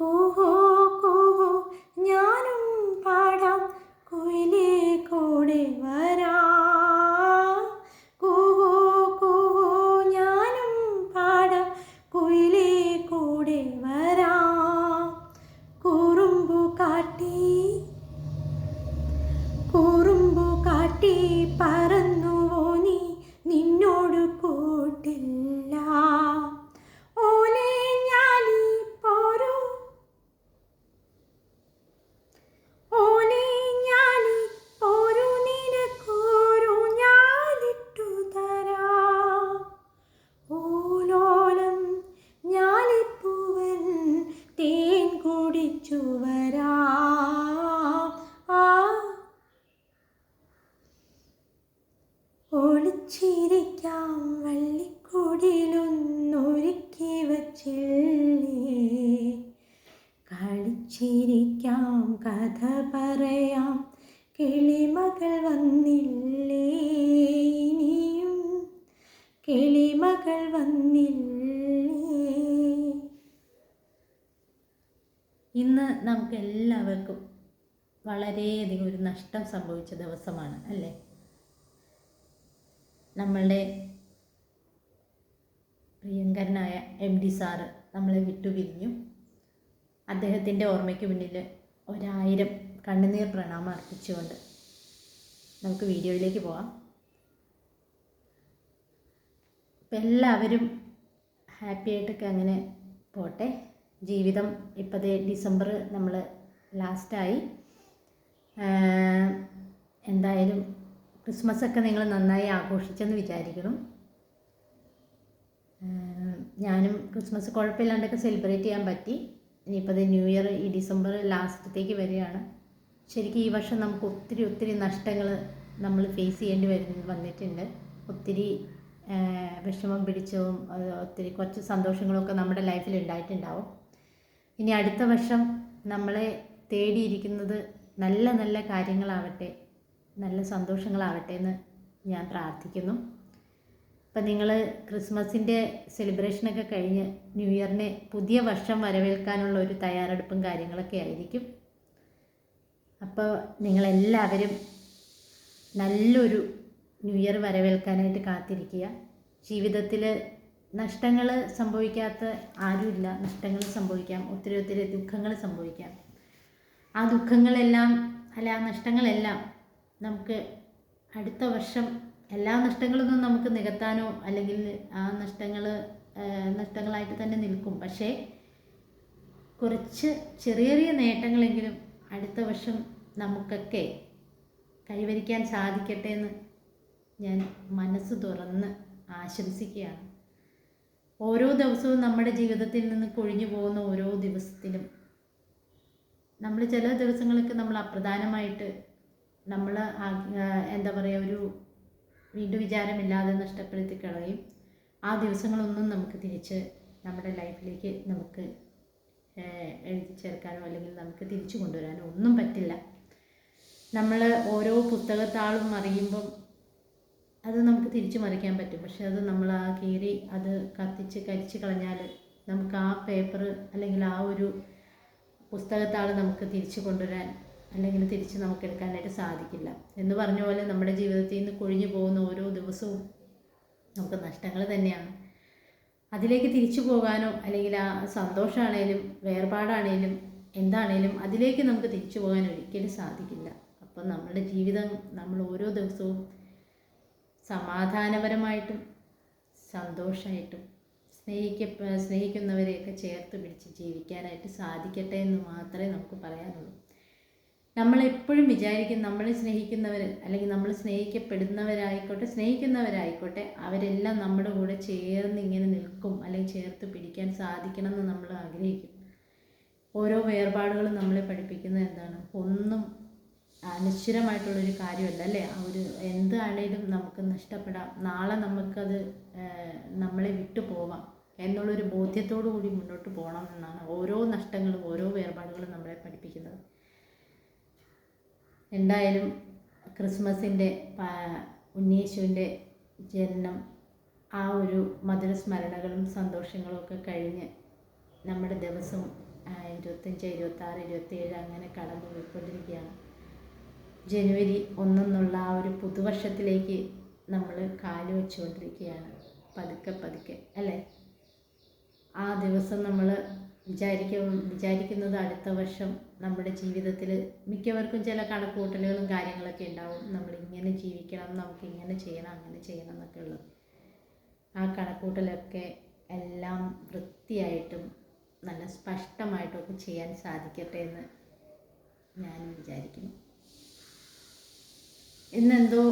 Ooh. ആ. ഒളിച്ചിരിക്കാം വള്ളിക്കുടിലൊന്നൊരുക്കി വച്ചില്ലേ? കളിച്ചിരിക്കാം കഥ പറയാം. കിളിമകൾ വന്നില്ലേ? ഇനിയും കിളിമകൾ വന്നില്ലേ? ഇന്ന് നമുക്ക് എല്ലാവർക്കും വളരെയധികം ഒരു നഷ്ടം സംഭവിച്ച ദിവസമാണ് അല്ലേ? നമ്മളുടെ പ്രിയങ്കരനായ എം ഡി സാറ് നമ്മളെ വിട്ടുപിരിഞ്ഞു അദ്ദേഹത്തിന്റെ ഓർമ്മയ്ക്ക് മുന്നിൽ ഒരായിരം കണ്ണുനീർ പ്രണാമം അർപ്പിച്ചുകൊണ്ട് നമുക്ക് വീഡിയോയിലേക്ക് പോവാം. അപ്പം എല്ലാവരും ഹാപ്പിയായിട്ടൊക്കെ അങ്ങനെ പോട്ടെ. ജീവിതം ഇപ്പോഴത്തെ ഡിസംബർ നമ്മൾ ലാസ്റ്റായി. എന്തായാലും ക്രിസ്മസ് ഒക്കെ നിങ്ങൾ നന്നായി ആഘോഷിച്ചെന്ന് വിചാരിക്കണം ഞാനും ക്രിസ്മസ് കുഴപ്പമില്ലാണ്ടൊക്കെ സെലിബ്രേറ്റ് ചെയ്യാൻ പറ്റി. ഇനിയിപ്പോൾ അത് ന്യൂ ഇയർ ഈ ഡിസംബർ ലാസ്റ്റത്തേക്ക് വരികയാണ്. ശരിക്കും ഈ വർഷം നമുക്ക് ഒത്തിരി ഒത്തിരി നഷ്ടങ്ങൾ നമ്മൾ ഫേസ് ചെയ്യേണ്ടി വരുന്ന വന്നിട്ടുണ്ട്. ഒത്തിരി വിഷമം പിടിച്ചതും ഒത്തിരി കുറച്ച് സന്തോഷങ്ങളൊക്കെ നമ്മുടെ ലൈഫിൽ ഉണ്ടായിട്ടുണ്ടാവും. ഇനി അടുത്ത വർഷം നമ്മളെ തേടിയിരിക്കുന്നത് നല്ല നല്ല കാര്യങ്ങളാവട്ടെ നല്ല സന്തോഷങ്ങളാവട്ടെ എന്ന് ഞാൻ പ്രാർത്ഥിക്കുന്നു. അപ്പം നിങ്ങൾ ക്രിസ്മസിന്റെ സെലിബ്രേഷനൊക്കെ കഴിഞ്ഞ് ന്യൂ ഇയറിനെ പുതിയ വർഷം വരവേൽക്കാനുള്ള ഒരു തയ്യാറെടുപ്പും കാര്യങ്ങളൊക്കെ ആയിരിക്കും. അപ്പോൾ നിങ്ങളെല്ലാവരും നല്ലൊരു ന്യൂ ഇയർ വരവേൽക്കാനായിട്ട് കാത്തിരിക്കുക. ജീവിതത്തിൽ നഷ്ടങ്ങൾ സംഭവിക്കാത്ത ആരുമില്ല. നഷ്ടങ്ങൾ സംഭവിക്കാം. ഒത്തിരി ഒത്തിരി ദുഃഖങ്ങൾ സംഭവിക്കാം. ആ ദുഃഖങ്ങളെല്ലാം അല്ല ആ നഷ്ടങ്ങളെല്ലാം നമുക്ക് അടുത്ത വർഷം എല്ലാ നഷ്ടങ്ങളൊന്നും നമുക്ക് നികത്താനോ അല്ലെങ്കിൽ ആ നഷ്ടങ്ങൾ നഷ്ടങ്ങളായിട്ട് തന്നെ നിൽക്കും. പക്ഷേ കുറച്ച് ചെറിയ ചെറിയ നേട്ടങ്ങളെങ്കിലും അടുത്ത വർഷം നമുക്കൊക്കെ കൈവരിക്കാൻ സാധിക്കട്ടെ എന്ന് ഞാൻ മനസ്സ് തുറന്ന് ആശംസിക്കുകയാണ്. ഓരോ ദിവസവും നമ്മുടെ ജീവിതത്തിൽ നിന്ന് കൊഴിഞ്ഞു പോകുന്ന ഓരോ ദിവസത്തിലും നമ്മൾ ചില ദിവസങ്ങളൊക്കെ നമ്മൾ അപ്രധാനമായിട്ട് നമ്മൾ എന്താ പറയുക ഒരു വീണ്ടും വിചാരമില്ലാതെ നഷ്ടപ്പെടുത്തി കളയും. ആ ദിവസങ്ങളൊന്നും നമുക്ക് തിരിച്ച് നമ്മുടെ ലൈഫിലേക്ക് നമുക്ക് എഴുതി ചേർക്കാനോ അല്ലെങ്കിൽ നമുക്ക് തിരിച്ചു കൊണ്ടുവരാനോ ഒന്നും പറ്റില്ല. നമ്മൾ ഓരോ പുസ്തകത്താളും അറിയുമ്പം അത് നമുക്ക് തിരിച്ചു മറിക്കാൻ പറ്റും. പക്ഷെ അത് നമ്മൾ ആ കീറി അത് കത്തിച്ച് കരിച്ച് കളഞ്ഞാൽ നമുക്ക് ആ പേപ്പർ അല്ലെങ്കിൽ ആ ഒരു പുസ്തകത്താൾ നമുക്ക് തിരിച്ചു കൊണ്ടുവരാൻ അല്ലെങ്കിൽ തിരിച്ച് നമുക്ക് എടുക്കാനായിട്ട് സാധിക്കില്ല. എന്ന് പറഞ്ഞ പോലെ നമ്മുടെ ജീവിതത്തിൽ നിന്ന് കൊഴിഞ്ഞു പോകുന്ന ഓരോ ദിവസവും നമുക്ക് നഷ്ടങ്ങൾ തന്നെയാണ്. അതിലേക്ക് തിരിച്ചു പോകാനോ അല്ലെങ്കിൽ ആ സന്തോഷമാണേലും വേർപാടാണേലും എന്താണേലും അതിലേക്ക് നമുക്ക് തിരിച്ചു പോകാൻ ഒരിക്കലും സാധിക്കില്ല. അപ്പം നമ്മുടെ ജീവിതം നമ്മൾ ഓരോ ദിവസവും സമാധാനപരമായിട്ടും സന്തോഷമായിട്ടും സ്നേഹിക്ക സ്നേഹിക്കുന്നവരെയൊക്കെ ചേർത്ത് പിടിച്ച് ജീവിക്കാനായിട്ട് സാധിക്കട്ടെ എന്ന് മാത്രമേ നമുക്ക് പറയാനുള്ളൂ. നമ്മളെപ്പോഴും വിചാരിക്കും നമ്മൾ സ്നേഹിക്കുന്നവർ അല്ലെങ്കിൽ നമ്മൾ സ്നേഹിക്കപ്പെടുന്നവരായിക്കോട്ടെ സ്നേഹിക്കുന്നവരായിക്കോട്ടെ അവരെല്ലാം നമ്മുടെ കൂടെ ചേർന്ന് ഇങ്ങനെ നിൽക്കും അല്ലെങ്കിൽ ചേർത്ത് പിടിക്കാൻ സാധിക്കണം എന്ന് നമ്മൾ ആഗ്രഹിക്കും. ഓരോ വേർപാടുകളും നമ്മളെ പഠിപ്പിക്കുന്നത് എന്താണ്? ഒന്നും അനശ്വരമായിട്ടുള്ളൊരു കാര്യമല്ല അല്ലേ? ആ ഒരു എന്താണേലും നമുക്ക് നഷ്ടപ്പെടാം. നാളെ നമുക്കത് നമ്മളെ വിട്ടു പോവാം എന്നുള്ളൊരു ബോധ്യത്തോടു കൂടി മുന്നോട്ട് പോകണം എന്നാണ് ഓരോ നഷ്ടങ്ങളും ഓരോ വേർപാടുകളും നമ്മളെ പഠിപ്പിക്കുന്നത്. എന്തായാലും ക്രിസ്മസിന്റെ ഉണ്ണീശുവിന്റെ ജനനം ആ ഒരു മധുര സ്മരണകളും സന്തോഷങ്ങളും ഒക്കെ കഴിഞ്ഞ് നമ്മുടെ ദിവസം ഇരുപത്തഞ്ച് ഇരുപത്താറ് ഇരുപത്തേഴ് അങ്ങനെ കടന്നു പോയിക്കൊണ്ടിരിക്കുകയാണ് ജനുവരി ഒന്നെന്നുള്ള ആ ഒരു പുതുവർഷത്തിലേക്ക് നമ്മൾ കാൽ വെച്ചുകൊണ്ടിരിക്കുകയാണ്. പതുക്കെ പതുക്കെ അല്ലേ? ആ ദിവസം നമ്മൾ വിചാരിക്കും വിചാരിക്കുന്നത് അടുത്ത വർഷം നമ്മുടെ ജീവിതത്തിൽ മിക്കവർക്കും ചില കണക്കുകൂട്ടലുകളും കാര്യങ്ങളൊക്കെ ഉണ്ടാവും. നമ്മൾ ഇങ്ങനെ ജീവിക്കണം നമുക്ക് ഇങ്ങനെ ചെയ്യണം അങ്ങനെ ചെയ്യണം എന്നൊക്കെ ഉള്ളത് ആ കണക്കൂട്ടലൊക്കെ എല്ലാം വൃത്തിയായിട്ടും നല്ല സ്പഷ്ടമായിട്ടും ഒക്കെ ചെയ്യാൻ സാധിക്കട്ടെ എന്ന് ഞാൻ വിചാരിക്കുന്നു. ഇന്നെന്തോ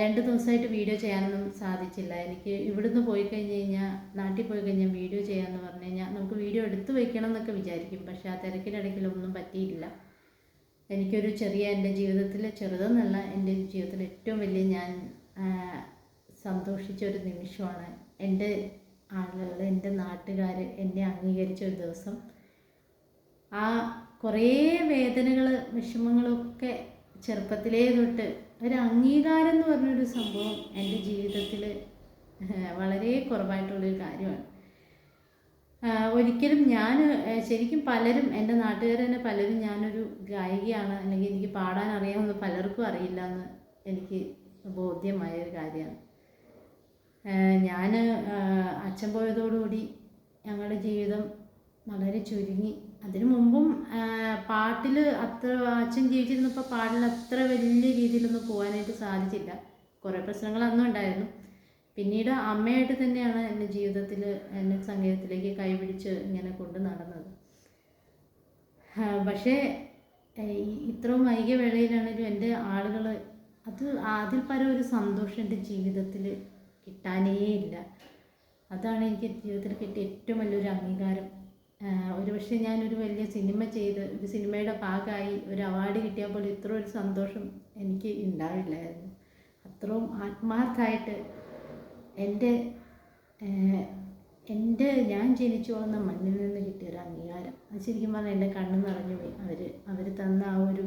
രണ്ട് ദിവസമായിട്ട് വീഡിയോ ചെയ്യാനൊന്നും സാധിച്ചില്ല. എനിക്ക് ഇവിടുന്ന് പോയി കഴിഞ്ഞ് കഴിഞ്ഞാൽ നാട്ടിൽ പോയി കഴിഞ്ഞാൽ വീഡിയോ ചെയ്യാമെന്ന് പറഞ്ഞു കഴിഞ്ഞാൽ നമുക്ക് വീഡിയോ എടുത്തു വയ്ക്കണം എന്നൊക്കെ വിചാരിക്കും. പക്ഷേ ആ തിരക്കിനിടയ്ക്കിലൊന്നും പറ്റിയില്ല എനിക്കൊരു ചെറിയ എന്റെ ജീവിതത്തിലെ ചെറുതെന്നല്ല എന്റെ ജീവിതത്തിൽ ഏറ്റവും വലിയ ഞാൻ സന്തോഷിച്ച ഒരു നിമിഷമാണ് എന്റെ ആളുകൾ എന്റെ നാട്ടുകാർ എന്നെ അംഗീകരിച്ച ഒരു ദിവസം. ആ കുറേ വേദനകൾ വിഷമങ്ങളൊക്കെ ചെറുപ്പത്തിലേ തൊട്ട് ഒരു അംഗീകാരം എന്ന് പറഞ്ഞൊരു സംഭവം എന്റെ ജീവിതത്തിൽ വളരെ കുറവായിട്ടുള്ളൊരു കാര്യമാണ്. ഒരിക്കലും ഞാൻ ശരിക്കും പലരും എന്റെ നാട്ടുകാർ തന്നെ പലരും ഞാനൊരു ഗായികയാണ് അല്ലെങ്കിൽ എനിക്ക് പാടാൻ അറിയാമെന്ന് പലർക്കും അറിയില്ല എന്ന് എനിക്ക് ബോധ്യമായ ഒരു കാര്യമാണ് ഞാൻ അച്ഛൻ പോയതോടുകൂടി ഞങ്ങളുടെ ജീവിതം വളരെ ചുരുങ്ങി. അതിനു മുമ്പും പാട്ടിൽ അത്ര അച്ഛൻ ജീവിച്ചിരുന്നപ്പോൾ പാട്ടിൽ അത്ര വലിയ രീതിയിലൊന്നും പോകാനായിട്ട് സാധിച്ചില്ല. കുറേ പ്രശ്നങ്ങൾ അന്നും ഉണ്ടായിരുന്നു. പിന്നീട് അമ്മയായിട്ട് തന്നെയാണ് എന്റെ ജീവിതത്തിൽ എന്നെ സംഗീതത്തിലേക്ക് കൈപിടിച്ച് ഇങ്ങനെ കൊണ്ട് നടന്നത്. പക്ഷേ ഇത്രയും വൈകിയ വേളയിലാണെങ്കിലും എന്റെ ആളുകൾ അത് അതിൽ പരം ഒരു സന്തോഷം എന്റെ ജീവിതത്തിൽ കിട്ടാനേ ഇല്ല. അതാണ് എനിക്ക് ജീവിതത്തിൽ കിട്ടിയ ഏറ്റവും വലിയൊരു അംഗീകാരം. ആഹ് ഒരു പക്ഷേ ഞാനൊരു വലിയ സിനിമ ചെയ്ത് ഒരു സിനിമയുടെ ഭാഗമായി ഒരു അവാർഡ് കിട്ടിയാൽ പോലും ഇത്ര ഒരു സന്തോഷം എനിക്ക് ഉണ്ടാവില്ലായിരുന്നു. അത്രയും ആത്മാർത്ഥമായിട്ട് എന്റെ എന്റെ ഞാൻ ജനിച്ചു വന്ന മണ്ണിൽ നിന്ന് കിട്ടിയ ഒരു അംഗീകാരം. അത് ശരിക്കും പറഞ്ഞാൽ എന്റെ കണ്ണ് നിറഞ്ഞു പോയി. അവർ അവർ തന്ന ആ ഒരു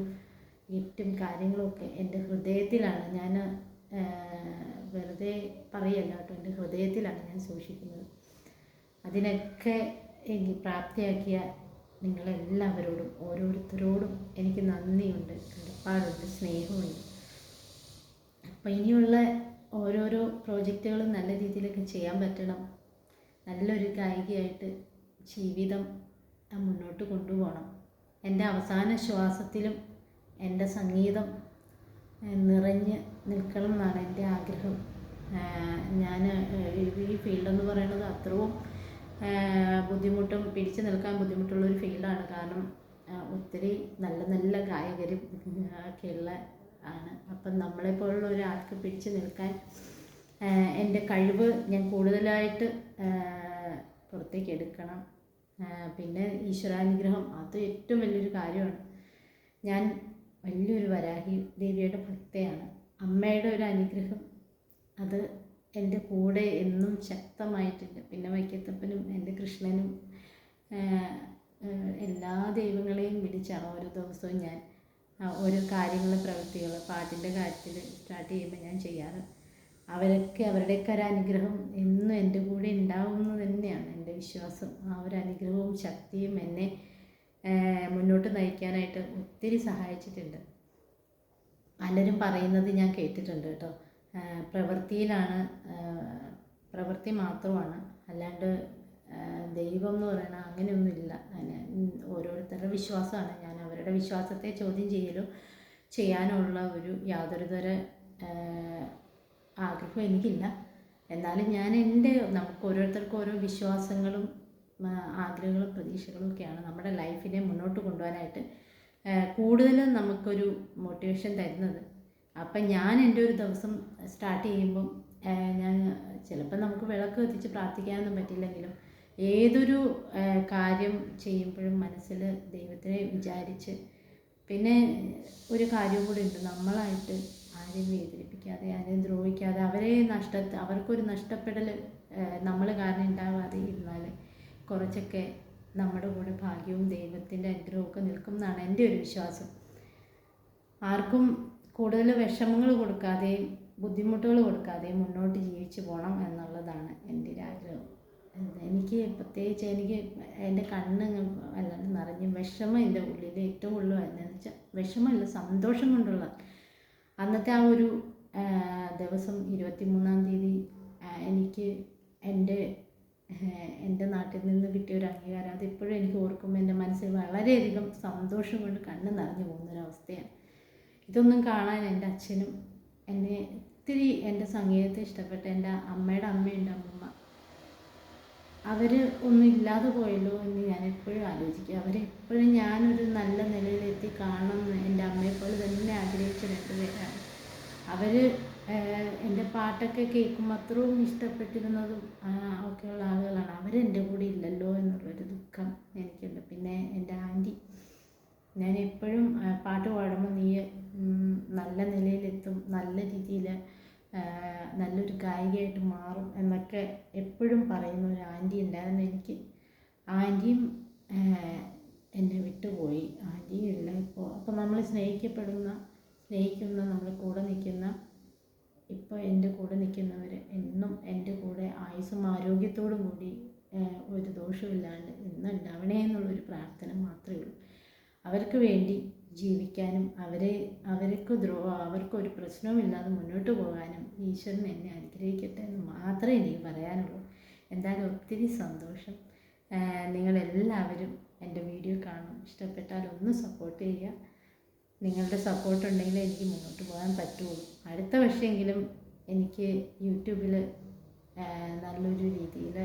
ഗിഫ്റ്റും കാര്യങ്ങളൊക്കെ എന്റെ ഹൃദയത്തിലാണ്. ഞാൻ വെറുതെ പറയല്ല കേട്ടോ എന്റെ ഹൃദയത്തിലാണ് ഞാൻ സൂക്ഷിക്കുന്നത്. അതിനൊക്കെ പ്രാപ്തിയാക്കിയ നിങ്ങളെല്ലാവരോടും ഓരോരുത്തരോടും എനിക്ക് നന്ദിയുണ്ട് കടപ്പാടുണ്ട് സ്നേഹമുണ്ട്. അപ്പോൾ ഇനിയുള്ള ഓരോരോ പ്രോജക്റ്റുകളും നല്ല രീതിയിലൊക്കെ ചെയ്യാൻ പറ്റണം. നല്ലൊരു ഗായികയായിട്ട് ജീവിതം മുന്നോട്ട് കൊണ്ടുപോകണം. എന്റെ അവസാന ശ്വാസത്തിലും എന്റെ സംഗീതം നിറഞ്ഞ് നിൽക്കണം എന്നാണ് എന്റെ ആഗ്രഹം. ഞാൻ ഈ ഫീൽഡെന്ന് പറയുന്നത് അത്രയും ബുദ്ധിമുട്ടും പിടിച്ചു നിൽക്കാൻ ബുദ്ധിമുട്ടുള്ള ഒരു ഫീൽഡാണ്. കാരണം ഒത്തിരി നല്ല നല്ല ഗായകരും ഒക്കെയുള്ള ആണ്. അപ്പം നമ്മളെപ്പോലുള്ള ഒരാൾക്ക് പിടിച്ചു നിൽക്കാൻ എന്റെ കഴിവ് ഞാൻ കൂടുതലായിട്ട് പുറത്തേക്ക് എടുക്കണം. പിന്നെ ഈശ്വരാനുഗ്രഹം അത് ഏറ്റവും വലിയൊരു കാര്യമാണ്. ഞാൻ വലിയൊരു വരാഹി ദേവിയുടെ ഭക്തയാണ്. അമ്മയുടെ ഒരു അനുഗ്രഹം അത് എന്റെ കൂടെ എന്നും ശക്തമായിട്ടുണ്ട്. പിന്നെ വൈക്കത്തപ്പനും എന്റെ കൃഷ്ണനും എല്ലാ ദൈവങ്ങളെയും വിളിച്ചാണ് ഓരോ ദിവസവും ഞാൻ ഓരോ കാര്യങ്ങൾ പ്രവൃത്തികൾ പാട്ടിന്റെ കാര്യത്തിൽ സ്റ്റാർട്ട് ചെയ്യുമ്പോൾ ഞാൻ ചെയ്യാറ്. അവരൊക്കെ അവരുടെയൊക്കെ ഒരു അനുഗ്രഹം എന്നും എന്റെ കൂടെ ഉണ്ടാവുമെന്ന് തന്നെയാണ് എന്റെ വിശ്വാസം. ആ ഒരു അനുഗ്രഹവും ശക്തിയും എന്നെ മുന്നോട്ട് നയിക്കാനായിട്ട് ഒത്തിരി സഹായിച്ചിട്ടുണ്ട്. പലരും പറയുന്നത് ഞാൻ കേട്ടിട്ടുണ്ട് കേട്ടോ. പ്രവൃത്തിയിലാണ് പ്രവൃത്തി മാത്രമാണ്. അല്ലാണ്ട് ദൈവം എന്ന് പറയണ അങ്ങനെയൊന്നുമില്ല. അതിന് ഓരോരുത്തരുടെ വിശ്വാസമാണ്. ഞാൻ അവരുടെ വിശ്വാസത്തെ ചോദ്യം ചെയ്യലോ ചെയ്യാനുള്ള ഒരു യാതൊരു തര ആഗ്രഹവും എനിക്കില്ല. എന്നാലും ഞാൻ എന്റെ നമുക്ക് ഓരോരുത്തർക്കും ഓരോ വിശ്വാസങ്ങളും ആഗ്രഹങ്ങളും പ്രതീക്ഷകളും ഒക്കെയാണ് നമ്മുടെ ലൈഫിനെ മുന്നോട്ട് കൊണ്ടുപോകാനായിട്ട് കൂടുതലും നമുക്കൊരു മോട്ടിവേഷൻ തരുന്നത്. അപ്പം ഞാൻ എന്റെ ഒരു ദിവസം സ്റ്റാർട്ട് ചെയ്യുമ്പം ഞാൻ ചിലപ്പോൾ നമുക്ക് വിളക്ക് കത്തിച്ച് പ്രാർത്ഥിക്കാനൊന്നും പറ്റില്ലെങ്കിലും ഏതൊരു കാര്യം ചെയ്യുമ്പോഴും മനസ്സിൽ ദൈവത്തിനെ വിചാരിച്ച് പിന്നെ ഒരു കാര്യം കൂടി ഉണ്ട്. നമ്മളായിട്ട് ആരെയും വേദനിപ്പിക്കാതെ ആരെയും ദ്രോഹിക്കാതെ അവരെ നഷ്ട അവർക്കൊരു നഷ്ടപ്പെടൽ നമ്മൾ കാരണം ഉണ്ടാവാതെ ഇരുന്നാൽ കുറച്ചൊക്കെ നമ്മുടെ കൂടെ ഭാഗ്യവും ദൈവത്തിന്റെ അനുഗ്രഹവും ഒക്കെ നിൽക്കും എന്നാണ് എന്റെ ഒരു വിശ്വാസം. ആർക്കും കൂടുതൽ വിഷമങ്ങൾ കൊടുക്കാതെയും ബുദ്ധിമുട്ടുകൾ കൊടുക്കാതെയും മുന്നോട്ട് ജീവിച്ചു പോകണം എന്നുള്ളതാണ് എന്റെ ഒരു ആഗ്രഹം. എനിക്ക് പ്രത്യേകിച്ച് എനിക്ക് എന്റെ കണ്ണ് അല്ലാണ്ട് നിറഞ്ഞ് വിഷമം എന്റെ ഉള്ളിൽ ഏറ്റവും കൂടുതൽ വരുന്നതെന്ന് വെച്ചാൽ വിഷമമല്ല സന്തോഷം കൊണ്ടുള്ള അന്നത്തെ ആ ഒരു ദിവസം ഇരുപത്തി മൂന്നാം തീയതി എനിക്ക് എന്റെ എന്റെ നാട്ടിൽ നിന്ന് കിട്ടിയ ഒരു അംഗീകാരം. അതിപ്പോഴും എനിക്ക് ഓർക്കുമ്പോൾ എന്റെ മനസ്സിൽ വളരെയധികം സന്തോഷം കൊണ്ട് കണ്ണ് നിറഞ്ഞു പോകുന്നൊരവസ്ഥയാണ്. ഇതൊന്നും കാണാൻ എന്റെ അച്ഛനും എന്നെ ഒത്തിരി എന്റെ സംഗീതത്തെ ഇഷ്ടപ്പെട്ട എന്റെ അമ്മയുടെ അമ്മയുണ്ട് അമ്മമ്മ. അവർ ഒന്നും ഇല്ലാതെ പോയല്ലോ എന്ന് ഞാൻ എപ്പോഴും ആലോചിക്കും. അവരെപ്പോഴും ഞാനൊരു നല്ല നിലയിലെത്തി കാണണം എന്ന് എന്റെ അമ്മയെപ്പോലെ തന്നെ ആഗ്രഹിച്ച രണ്ടുപേരാണ് അവർ എന്റെ പാട്ടൊക്കെ കേൾക്കുമ്പോൾ അത്രയും ഇഷ്ടപ്പെട്ടിരുന്നതും ഒക്കെയുള്ള ആളുകളാണ്. അവരെന്റെ കൂടെ ഇല്ലല്ലോ എന്നുള്ളൊരു ദുഃഖം എനിക്കുണ്ട്. പിന്നെ എന്റെ ആന്റി. ഞാൻ എപ്പോഴും പാട്ട് പാടുമ്പോൾ നീ നല്ല നിലയിലെത്തും നല്ല രീതിയിൽ നല്ലൊരു ഗായികയായിട്ട് മാറും എന്നൊക്കെ എപ്പോഴും പറയുന്ന ഒരു ആന്റി ഉണ്ടായിരുന്നു. എനിക്ക് ആന്റിയും എന്നെ വിട്ടുപോയി. ആന്റിയും ഇല്ല ഇപ്പോൾ അപ്പോൾ നമ്മൾ സ്നേഹിക്കപ്പെടുന്ന സ്നേഹിക്കുന്ന നമ്മൾ കൂടെ നിൽക്കുന്ന ഇപ്പോൾ എന്റെ കൂടെ നിൽക്കുന്നവർ എന്നും എന്റെ കൂടെ ആയുസ്സും ആരോഗ്യത്തോടും കൂടി ഒരു ദോഷമില്ലാണ്ട് ഇന്ന് ഉണ്ടാവണേ എന്നുള്ളൊരു പ്രാർത്ഥന മാത്രമേ ഉള്ളൂ. അവർക്ക് വേണ്ടി ജീവിക്കാനും അവരെ അവർക്ക് ദ്രോ അവർക്കൊരു പ്രശ്നവുമില്ലാതെ മുന്നോട്ട് പോകാനും ഈശ്വരൻ എന്നെ അനുഗ്രഹിക്കട്ടെ എന്ന് മാത്രമേ എനിക്ക് പറയാനുള്ളൂ. എന്തായാലും ഒത്തിരി സന്തോഷം. നിങ്ങളെല്ലാവരും എന്റെ വീഡിയോ കാണും. ഇഷ്ടപ്പെട്ടാൽ ഒന്ന് സപ്പോർട്ട് ചെയ്യുക. നിങ്ങളുടെ സപ്പോർട്ട് ഉണ്ടെങ്കിൽ എനിക്ക് മുന്നോട്ട് പോകാൻ പറ്റുള്ളൂ. അടുത്ത വർഷമെങ്കിലും എനിക്ക് യൂട്യൂബിൽ നല്ലൊരു രീതിയിൽ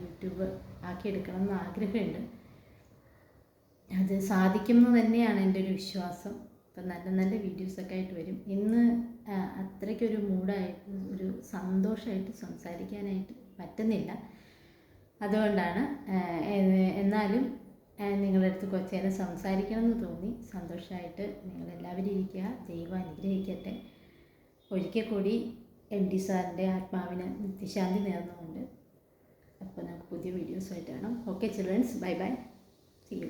യൂട്യൂബ് ആക്കിയെടുക്കണം എന്ന് ആഗ്രഹമുണ്ട്. അത് സാധിക്കുമെന്ന് തന്നെയാണ് എന്റെ ഒരു വിശ്വാസം. അപ്പം നല്ല നല്ല വീഡിയോസൊക്കെ ആയിട്ട് വരും. ഇന്ന് അത്രയ്ക്കൊരു മൂഡായിട്ട് ഒരു സന്തോഷമായിട്ട് സംസാരിക്കാനായിട്ട് പറ്റുന്നില്ല. അതുകൊണ്ടാണ് എന്നാലും നിങ്ങളുടെ അടുത്ത് കുറച്ച് സംസാരിക്കണമെന്ന് സംസാരിക്കണം എന്ന് തോന്നി. സന്തോഷമായിട്ട് നിങ്ങളെല്ലാവരും ഇരിക്കുക. ദൈവം അനുഗ്രഹിക്കട്ടെ. ഒരിക്കൽ കൂടി എം ഡി സാറിന്റെ ആത്മാവിന് നിത്യശാന്തി നേർന്നുകൊണ്ട് അപ്പോൾ നമുക്ക് പുതിയ വീഡിയോസ് ആയിട്ട് കാണാം. Okay childrens bye bye. See you